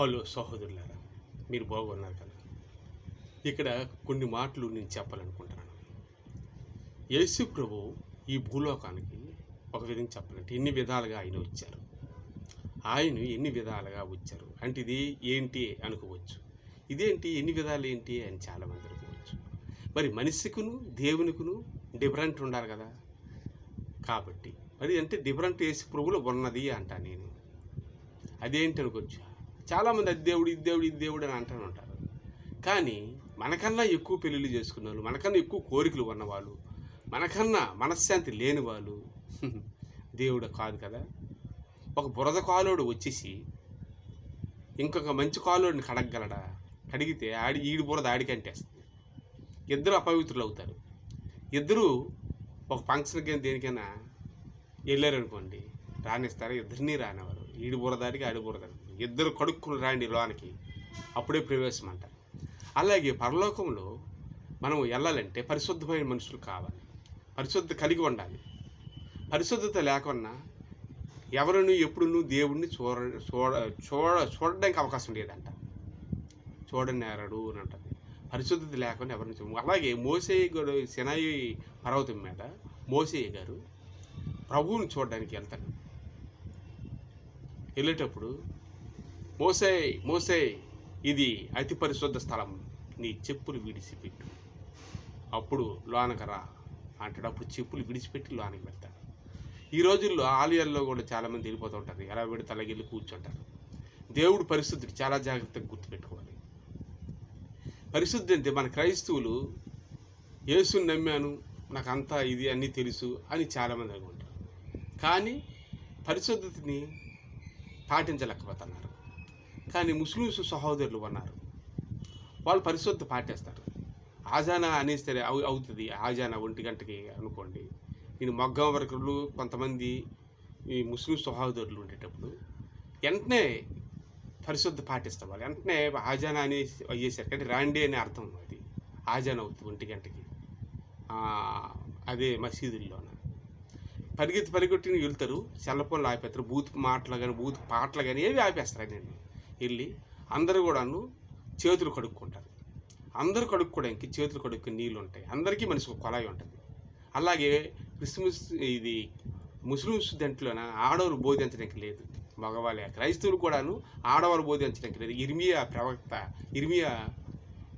Hello సహోదరులారా మీరు బాగున్నారు కదా? ఇక్కడ కొన్ని మాటలు నేను చెప్పాలనుకుంటున్నాను. యేసు ప్రభు ఈ భూలోకానికి ఒక విధంగా చెప్పాలంటే ఎన్ని విధాలుగా ఆయన వచ్చారు? ఆయన ఎన్ని విధాలుగా వచ్చారు? అంటే ఇది ఏంటి అనుకోవచ్చు. ఇదేంటి ఎన్ని విధాలు ఏంటి అని చాలామంది అనుకోవచ్చు. మరి మనిషికును దేవునికును డిఫరెంట్ ఉండాలి కదా? కాబట్టి. మరి అంటే డిఫరెంట్ యేసు ప్రభులో ఉన్నది అంటా నేను. అదేంటి అనుకోవచ్చు? చాలామంది అది దేవుడు ఇది దేవుడు ఇది దేవుడు అని అంటూ ఉంటారు. కానీ మనకన్నా ఎక్కువ పెళ్ళిళ్ళు చేసుకున్న వాళ్ళు మనకన్నా ఎక్కువ కోరికలు ఉన్నవాళ్ళు మనకన్నా మనశ్శాంతి లేని వాళ్ళు దేవుడు కాదు కదా. ఒక బురద కాలోడు వచ్చేసి ఇంకొక మంచి కాలోడిని కడగగలడా? కడిగితే ఆడి ఈడి బురద ఆడికి అంటేస్తుంది. ఇద్దరు అపవిత్రులు అవుతారు. ఇద్దరు ఒక ఫంక్షన్కి దేనికైనా వెళ్ళారనుకోండి రానిస్తారు? ఇద్దరిని రానివారు ఈడి బురదాడికి ఆడి బురదాడికి ఇద్దరు కడుక్కులు రాండి లోనికి అప్పుడే ప్రవేశం అంట అలాగే పరలోకంలో మనం వెళ్ళాలంటే పరిశుద్ధమైన మనుషులు కావాలి. పరిశుద్ధ కలిగి ఉండాలి. పరిశుద్ధత లేకున్నా ఎవరిని ఎప్పుడునూ దేవుడిని చూడ చూడ చూడ చూడడానికి అవకాశం లేదంట. చూడనేరడు అని అంటుంది. పరిశుద్ధత లేకుండా ఎవరిని చూ అలాగే మోసే గారు సినాయి పర్వతం మీద మోసయ్య గారు ప్రభువుని చూడడానికి వెళ్తాడు వెళ్ళేటప్పుడు మోసే మోసే ఇది అతి పరిశుద్ధ స్థలం. నీ చెప్పులు విడిచిపెట్టు. అప్పుడు లోనక రా అంటాడు. అప్పుడు చెప్పులు విడిచిపెట్టి లోనకి పెడతాడు ఈ రోజుల్లో ఆలయాల్లో కూడా చాలామంది వెళ్ళిపోతూ ఉంటారు. ఎలా పెడితే అలాగే వెళ్ళి కూర్చుంటారు దేవుడు పరిశుద్ధుడు. చాలా జాగ్రత్తగా గుర్తుపెట్టుకోవాలి. పరిశుద్ధి అంటే మన క్రైస్తవులు యేసుని నమ్మాను నాకు అంతా ఇది అన్నీ తెలుసు అని చాలామంది అనుకుంటారు. కానీ పరిశుద్ధతని పాటించలేకపోతున్నారు. కానీ ముస్లిమ్స్ సహోదరులు ఉన్నారు. వాళ్ళు పరిశుద్ధ పాటిస్తారు. ఆజానా అనేస్తే అవు అవుతుంది. ఆజానా ఒంటి గంటకి అనుకోండి. నేను మగ్గం వర్కర్లు కొంతమంది ఈ ముస్లిం సహోదరులు ఉండేటప్పుడు వెంటనే పరిశుద్ధ పాటిస్తారు. వాళ్ళు వెంటనే ఆజానా అని అయ్యేసరికి అంటే రాండి అనే అర్థం అది. ఆజాన్ అవుతుంది ఒంటి గంటకి. అదే మసీదుల్లోన. పరిగెత్తి పరిగెట్టిన వెళ్తారు. సెల్ ఫోన్లు ఆపేస్తారు. బూత్ మాటలు కానీ బూత్ పాటలు కానీ ఏవి ఆపేస్తారు నేను వెళ్ళి అందరూ కూడాను చేతులు కడుక్కుంటారు. అందరూ కడుక్కోవడానికి చేతులు కడుక్కు నీళ్ళు ఉంటాయి. అందరికీ మనిషికి ఒక కొలాయి ఉంటుంది. అలాగే క్రిస్మస్ ఇది ముస్లిమ్స్ దాంట్లోన ఆడవారు బోధించడానికి లేదు. మగవాళ్ళే. క్రైస్తవులు కూడాను ఆడవారు బోధించడానికి లేదు. ఇర్మియా ప్రవక్త ఇర్మియా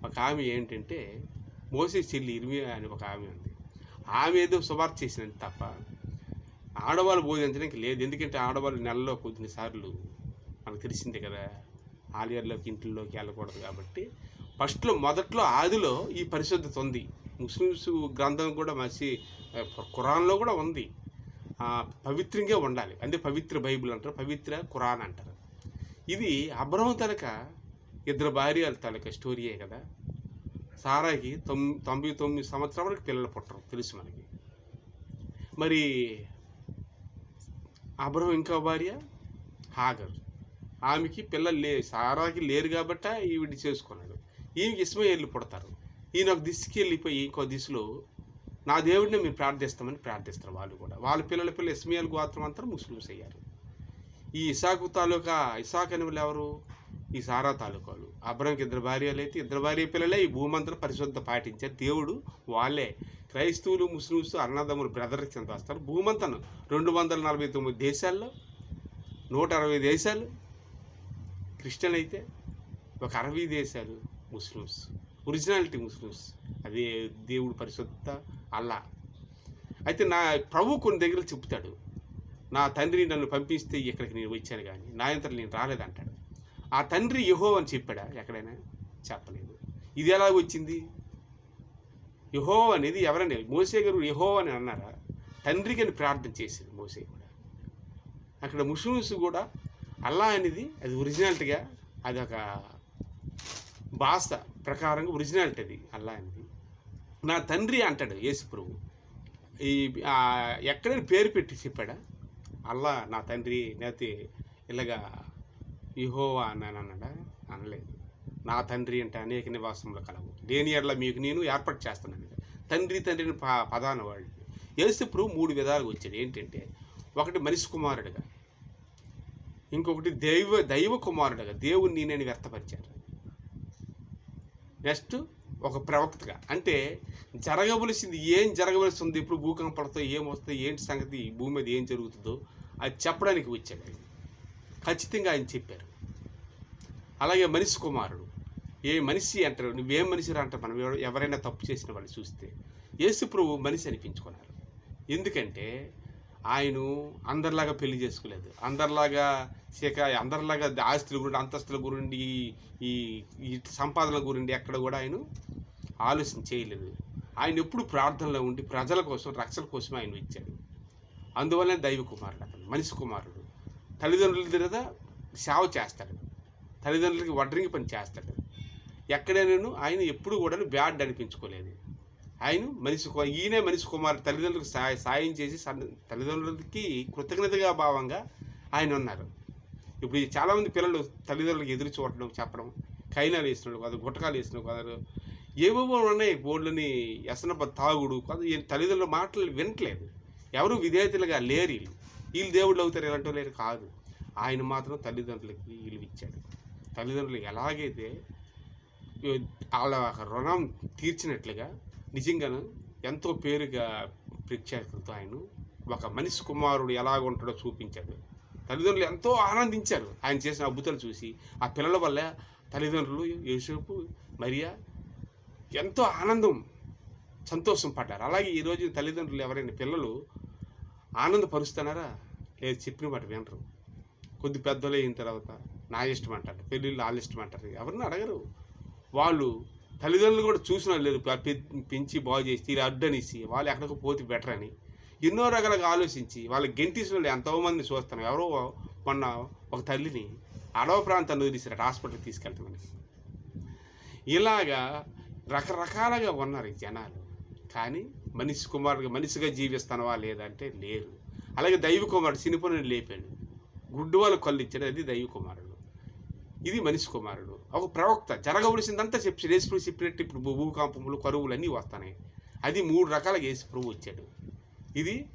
ఒక ఆమె ఏంటంటే మోసే చెల్లి ఇర్మియా అని ఒక ఆమె ఉంది. ఆమె ఏదో సువార్త చేసినది తప్ప ఆడవాళ్ళు బోధించడానికి లేదు. ఎందుకంటే ఆడవాళ్ళు నెలలో కొద్దిసార్లు మనకు తెలిసిందే కదా ఆలయాల్లోకి ఇంట్లోకి వెళ్ళకూడదు కాబట్టి. ఫస్ట్లో మొదట్లో ఆదిలో ఈ పరిశుద్ధత ఉంది. ముస్లిమ్స్ గ్రంథం కూడా మసి ఖురాన్లో కూడా ఉంది. పవిత్రంగా ఉండాలి. అంటే పవిత్ర బైబిల్ అంటారు పవిత్ర ఖురాన్ అంటారు. ఇది అబ్రహం తనక ఇద్దరు భార్యల తలక స్టోరీయే కదా. సారాకి తొమ్ తొంభై తొమ్మిది సంవత్సరాలకి పిల్లలు పుట్టరు తెలుసు మనకి. మరి అబ్రహం ఇంకో భార్య? హాగర్. ఆమెకి పిల్లలు లే సారాకి లేరు కాబట్టి ఈవిడ చేసుకున్నాడు. ఈమెకి ఇస్మాయిల్ పుడతారు. ఈయన ఒక దిశకి వెళ్ళిపోయి ఇంకో దిశలో నా దేవుడిని మీరు ప్రార్థిస్తామని ప్రార్థిస్తారు వాళ్ళు కూడా. వాళ్ళ పిల్లల పిల్లలు ఇస్మయల్ గోత్రం అంతా ముస్లిమ్స్ అయ్యారు. ఈ ఇసాకు తాలూకా ఇసాక్ అని వాళ్ళు ఎవరు? ఈ సారా తాలూకాలు. అబ్రహంకి ఇద్దరు భార్యలు అయితే ఇద్దరు భార్య పిల్లలే ఈ భూమంతరం పరిశుద్ధ పాటించారు దేవుడు వాళ్ళే. క్రైస్తవులు ముస్లిమ్స్ అన్నదమ్ములు బ్రదర్ కింద వస్తారు. భూమంతను రెండు వందల నలభై తొమ్మిది దేశాల్లో నూట అరవై దేశాలు క్రిస్టియన్ అయితే ఒక అరవై దేశాలు ముస్లిమ్స్. Originality Muslims. అదే దేవుడు పరిశుద్ధ అల్లా. అయితే నా ప్రభు కొన్ని దగ్గర చెప్తాడు. నా తండ్రి నన్ను పంపిస్తే ఇక్కడికి నేను వచ్చాను కానీ నా ఇంత నేను రాలేదంటాడు. ఆ తండ్రి యహో అని చెప్పాడా? ఎక్కడైనా? చెప్పలేదు. ఇది ఎలా వచ్చింది? యహో అనేది ఎవరని? మోసే గారు యహో అని అన్నారా? తండ్రికి అని ప్రార్థన చేశారు మోసే కూడా. అక్కడ ముస్లిమ్స్ కూడా అల్లా అనేది అది ఒరిజినాలిటీగా అది ఒక భాష ప్రకారంగా ఒరిజినాలిటీ అది అల్లా అనేది. నా తండ్రి అంటాడు యేసు ప్రభు. ఈ ఎక్కడైనా పేరు పెట్టి చెప్పాడా? అల్లా నా తండ్రి లేకపోతే ఇలాగా ఇహోవా అన్నాను అన్నాడా? అనలేదు. నా తండ్రి అంటే అనేక నివాసంలో కలవు. లేని ఎడల మీకు నేను ఏర్పాటు చేస్తున్నాను. తండ్రి తండ్రిని ప పదాన వాళ్ళు. యేసు ప్రభు మూడు విధాలుగా వచ్చాడు. ఏంటంటే ఒకటి మనిషి కుమారుడుగా ఇంకొకటి దైవ దైవ కుమారుడుగా దేవుణ్ణి నేను వ్యక్తపరిచారు నెక్స్ట్ ఒక ప్రవక్తగా. అంటే జరగవలసింది ఏం జరగవలసి ఉంది ఎప్పుడు భూకంపం పడుతుందో ఏం ఏంటి సంగతి భూమి మీద ఏం జరుగుతుందో అది చెప్పడానికి వచ్చాడు ఆయన. ఖచ్చితంగా ఆయన చెప్పారు. అలాగే మనిషి కుమారుడు. ఏ మనిషి అంటారు? నువ్వేం మనిషి అంటారు? మనం ఎవరైనా తప్పు చేసిన వాళ్ళు చూస్తే. యేసు ప్రభు మనిషి అనిపించుకున్నారు. ఎందుకంటే ఆయన అందరిలాగా పెళ్ళి చేసుకోలేదు. అందరిలాగా శిఖ అందరిలాగా ఆస్తుల గురించి అంతస్తుల గురించి ఈ ఈ సంపాదనల గురించి ఎక్కడ కూడా ఆయన ఆలోచన చేయలేదు. ఆయన ఎప్పుడు ప్రార్థనలో ఉండి ప్రజల కోసం రక్షణ కోసం ఆయన ఇచ్చాడు. అందువల్లనే దైవ కుమారుడు అతను మనిషి కుమారుడు. తల్లిదండ్రుల దగ్గర సేవ చేస్తాడు. తల్లిదండ్రులకి వడ్రింగి పని చేస్తాడు. ఎక్కడైనాను ఆయన ఎప్పుడు కూడా బ్యాడ్ అనిపించుకోలేదు. ఆయన మనిషి ఈయనే మనిషి కుమార్ తల్లిదండ్రులకు సాయ సాయం చేసి తల్లిదండ్రులకి కృతజ్ఞతగా భావంగా ఆయన ఉన్నారు. ఇప్పుడు చాలామంది పిల్లలు తల్లిదండ్రులకు ఎదురు చూడడం చెప్పడం కైనాలు వేసినాడు కాదు గుట్టకాలు వేసినాడు కాదు ఏవేవో ఉన్నాయి బోర్డులని ఎసనప తాగుడు కాదు తల్లిదండ్రుల మాటలు వినట్లేదు. ఎవరు విధేయతలుగా లేరు వీళ్ళు. వీళ్ళు దేవుళ్ళు అవుతారు ఎలాంటి లేరు కాదు. ఆయన మాత్రం తల్లిదండ్రులకి విలువ ఇచ్చాడు. తల్లిదండ్రులు ఎలాగైతే వాళ్ళ రుణం తీర్చినట్లుగా నిజంగాను ఎంతో పేరుగా ప్రఖ్యాతులతో ఆయన ఒక మనిషి కుమారుడు ఎలాగ ఉంటాడో చూపించాడు. తల్లిదండ్రులు ఎంతో ఆనందించారు. ఆయన చేసిన అద్భుతాలు చూసి ఆ పిల్లల వల్ల తల్లిదండ్రులు యోసేపు మరియా ఎంతో ఆనందం సంతోషం పడ్డారు. అలాగే ఈరోజు తల్లిదండ్రులు ఎవరైనా పిల్లలు ఆనందపరుస్తున్నారా? లేదు చెప్పిన మాట వినరు. కొద్ది పెద్దలు అయిన తర్వాత నా ఇష్టం అంటారు పెళ్ళిళ్ళు వాళ్ళ ఇష్టం అంటారు. ఎవరిని అడగరు. వాళ్ళు తల్లిదండ్రులు కూడా చూసిన లేదు లేరు పెంచి బాగు చేసి తీరు అడ్డనిసి వాళ్ళు ఎక్కడికి పోతే బెటర్ అని. ఎన్నో రకాలుగా ఆలోచించి వాళ్ళ గెంటిసిన వాళ్ళు ఎంతోమంది చూస్తాను ఎవరో మొన్న ఒక తల్లిని అడవ ప్రాంతాన్ని వదిలేసారు హాస్పిటల్కి తీసుకెళ్తామని. ఇలాగా రకరకాలుగా ఉన్నారు ఈ జనాలు. కానీ మనిషి కుమారుడు మనిషిగా జీవిస్తానవా లేదంటే లేరు అలాగే దైవ కుమారుడు చినిపోయిన లేపాడు. గుడ్డు వాళ్ళు కళ్ళు ఇచ్చాడు అది దైవ కుమారుడు. ఇది మనిషి కుమారుడు. ఒక ప్రవక్త జరగవలసిందంతా చెప్పి యేసు చెప్పినట్టు ఇప్పుడు భూకంపములు కరువులు అన్నీ వస్తున్నాయి అది మూడు రకాలుగా యేసుప్రభు వచ్చాడు. ఇది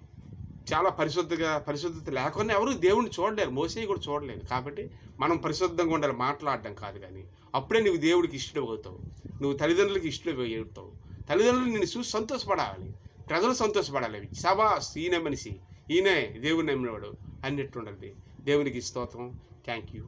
చాలా పరిశుద్ధంగా పరిశుద్ధత లేకుండా ఎవరు దేవుణ్ణి చూడలేరు. మోసే కూడా చూడలేదు కాబట్టి మనం పరిశుద్ధంగా ఉండాలి మాట్లాడడం కాదు కానీ. అప్పుడే నువ్వు దేవుడికి ఇష్టం అవుతావు. నువ్వు తల్లిదండ్రులకి ఇష్టం అవుతావు. తల్లిదండ్రులు నిన్ను చూసి సంతోషపడాలి. ప్రజలు సంతోషపడాలి. సబాస్ ఈయన మనిషి. ఈయనే దేవుని నమ్మినవాడు. అన్నట్టు ఉండాలి దేవునికి స్తోత్రం. Thank you